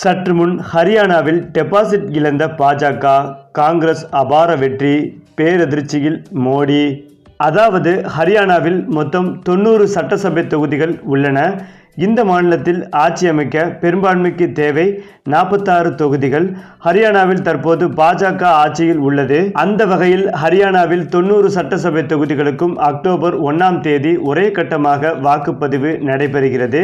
சற்று முன் ஹரியானாவில் டெபாசிட் இழந்த பாஜக காங்கிரஸ் அபார வெற்றி பேரதிர்ச்சியில் மோடி. அதாவது ஹரியானாவில் மொத்தம் தொண்ணூறு சட்டசபை தொகுதிகள் உள்ளன. இந்த மாநிலத்தில் ஆட்சி அமைக்க பெரும்பான்மைக்கு தேவை நாற்பத்தாறு தொகுதிகள். ஹரியானாவில் தற்போது பாஜக ஆட்சியில் உள்ளது. அந்த வகையில் ஹரியானாவில் தொண்ணூறு சட்டசபை தொகுதிகளுக்கும் அக்டோபர் ஒன்றாம் தேதி ஒரே கட்டமாக வாக்குப்பதிவு நடைபெறுகிறது.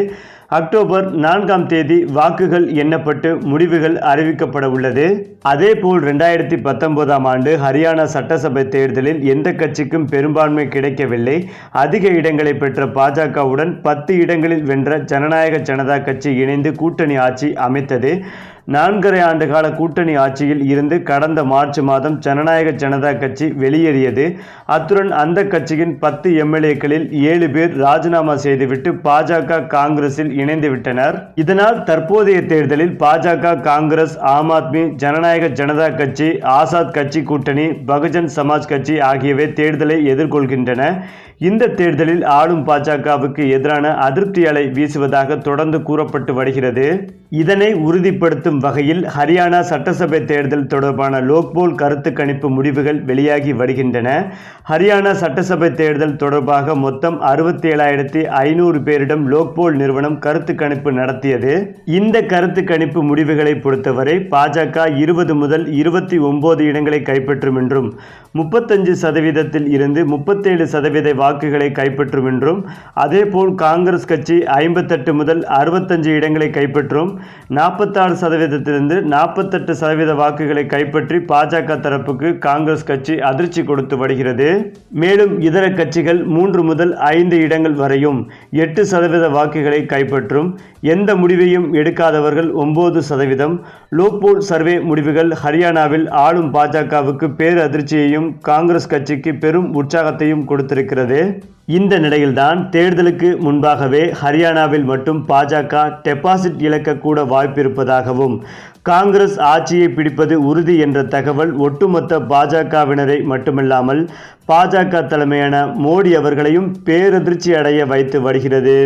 அக்டோபர் நான்காம் தேதி வாக்குகள் எண்ணப்பட்டு முடிவுகள் அறிவிக்கப்பட உள்ளது. அதேபோல் ரெண்டாயிரத்தி பத்தொன்பதாம் ஆண்டு ஹரியானா சட்டசபை தேர்தலில் எந்த கட்சிக்கும் பெரும்பான்மை கிடைக்கவில்லை. அதிக இடங்களை பெற்ற பாஜகவுடன் பத்து இடங்களில் வென்ற ஜனநாயக ஜனதா கட்சி இணைந்து கூட்டணி ஆட்சி அமைத்தது. நான்கரை ஆண்டு கால கூட்டணி ஆட்சியில் இருந்து கடந்த மார்ச் மாதம் ஜனநாயக ஜனதா கட்சி வெளியேறியது. அத்துடன் அந்த கட்சியின் பத்து எம்எல்ஏக்களில் ஏழு பேர் ராஜினாமா செய்துவிட்டு பாஜக காங்கிரஸில் இணைந்து விட்டனர். இதனால் தற்போதைய தேர்தலில் பாஜக காங்கிரஸ் ஆம் ஆத்மி ஜனநாயக ஜனதா கட்சி ஆசாத் கட்சி கூட்டணி பகுஜன் சமாஜ் கட்சி ஆகியவை தேர்தலை எதிர்கொள்கின்றன. இந்த தேர்தலில் ஆளும் பாஜகவுக்கு எதிரான அதிருப்தி அலை வீசுவதாக தொடர்ந்து கூறப்பட்டு வருகிறது. இதனை உறுதிப்படுத்தும் வகையில் ஹரியானா சட்டசபை தேர்தல் தொடர்பான லோக்போல் கருத்து கணிப்பு முடிவுகள் வெளியாகி வருகின்றன. ஹரியானா சட்டசபை தேர்தல் தொடர்பாக மொத்தம் அறுபத்தி ஏழாயிரத்தி ஐநூறு பேரிடம் லோக்போல் நிறுவனம் கருத்து கணிப்பு நடத்தியது. இந்த கருத்து கணிப்பு முடிவுகளை பொறுத்தவரை பாஜக இருபது முதல் இருபத்தி ஒன்பது இடங்களை கைப்பற்றும் என்றும் முப்பத்தஞ்சு சதவீதத்தில் இருந்து முப்பத்தேழு சதவீத வாக்குகளை கைப்பற்றும் என்றும் அதேபோல் காங்கிரஸ் கட்சி ஐம்பத்தெட்டு முதல் அறுபத்தஞ்சு இடங்களை கைப்பற்றும் நாற்பத்தாறு சதவீதத்திலிருந்து நாற்பத்தெட்டு சதவீத வாக்குகளை கைப்பற்றி பாஜக தரப்புக்கு காங்கிரஸ் கட்சி அதிர்ச்சி கொடுத்து வருகிறது. மேலும் இதர கட்சிகள் மூன்று முதல் ஐந்து இடங்கள் வரையும் எட்டு சதவீத வாக்குகளை கைப்பற்றும் எந்த முடிவையும் எடுக்காதவர்கள் ஒன்பது சதவீதம். லோக்போல் சர்வே முடிவுகள் ஹரியானாவில் ஆளும் பாஜகவுக்கு பேரதிர்ச்சியையும் காங்கிரஸ் கட்சிக்கு பெரும் உற்சாகத்தையும் கொடுத்திருக்கிறது. இந்த நிலையில்தான் தேர்தலுக்கு முன்பாகவே ஹரியானாவில் மட்டும் பாஜக டெபாசிட் இழக்கக்கூட வாய்ப்பிருப்பதாகவும் காங்கிரஸ் ஆட்சியை பிடிப்பது உறுதி என்ற தகவல் ஒட்டுமொத்த பாஜகவினரை மட்டுமில்லாமல் பாஜக தலைமையான மோடி அவர்களையும் பேரதிர்ச்சி அடைய வைத்து வருகிறது.